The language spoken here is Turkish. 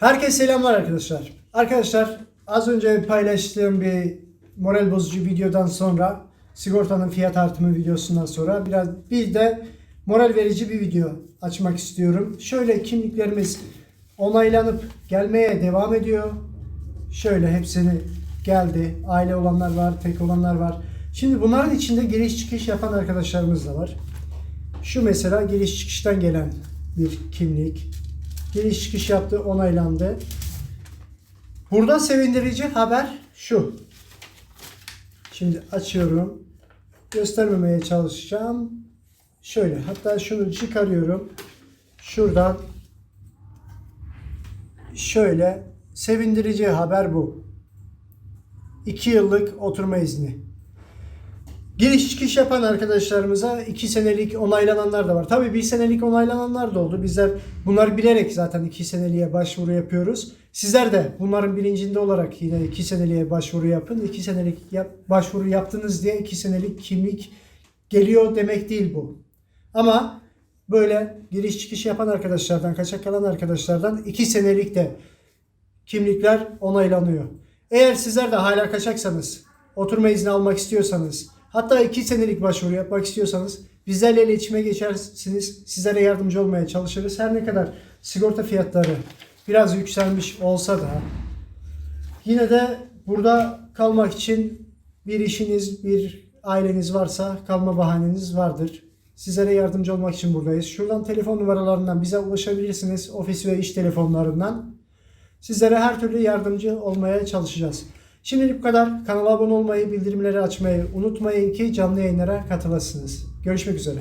Herkese selamlar arkadaşlar. Arkadaşlar az önce paylaştığım bir moral bozucu videodan sonra sigortanın fiyat artımı videosundan sonra biraz bir de moral verici bir video açmak istiyorum. Şöyle kimliklerimiz onaylanıp gelmeye devam ediyor. Şöyle hepsini geldi. Aile olanlar var, tek olanlar var. Şimdi bunların içinde giriş çıkış yapan arkadaşlarımız da var. Şu mesela giriş çıkıştan gelen bir kimlik. Giriş çıkış yaptı, onaylandı. Burada sevindirici haber şu. Şimdi açıyorum. Göstermemeye çalışacağım. Şöyle hatta şunu çıkarıyorum. Şuradan şöyle sevindirici haber bu. 2 yıllık oturma izni. Giriş çıkış yapan arkadaşlarımıza 2 senelik onaylananlar da var. Tabii 1 senelik onaylananlar da oldu. Bizler bunları bilerek zaten 2 seneliğe başvuru yapıyoruz. Sizler de bunların bilincinde olarak yine 2 seneliğe başvuru yapın. 2 senelik yap- başvuru yaptınız diye 2 senelik kimlik geliyor demek değil bu. Ama böyle giriş çıkış yapan arkadaşlardan, kaçak kalan arkadaşlardan 2 senelik de kimlikler onaylanıyor. Eğer sizler de hala kaçaksanız, oturma izni almak istiyorsanız, hatta 2 senelik başvuru yapmak istiyorsanız bizlerle iletişime geçersiniz. Sizlere yardımcı olmaya çalışırız. Her ne kadar sigorta fiyatları biraz yükselmiş olsa da yine de burada kalmak için bir işiniz, bir aileniz varsa kalma bahaneniz vardır. Sizlere yardımcı olmak için buradayız. Şuradan telefon numaralarından bize ulaşabilirsiniz. Ofis ve iş telefonlarından. Sizlere her türlü yardımcı olmaya çalışacağız. Şimdilik bu kadar. Kanala abone olmayı, bildirimleri açmayı unutmayın ki canlı yayınlara katılasınız. Görüşmek üzere.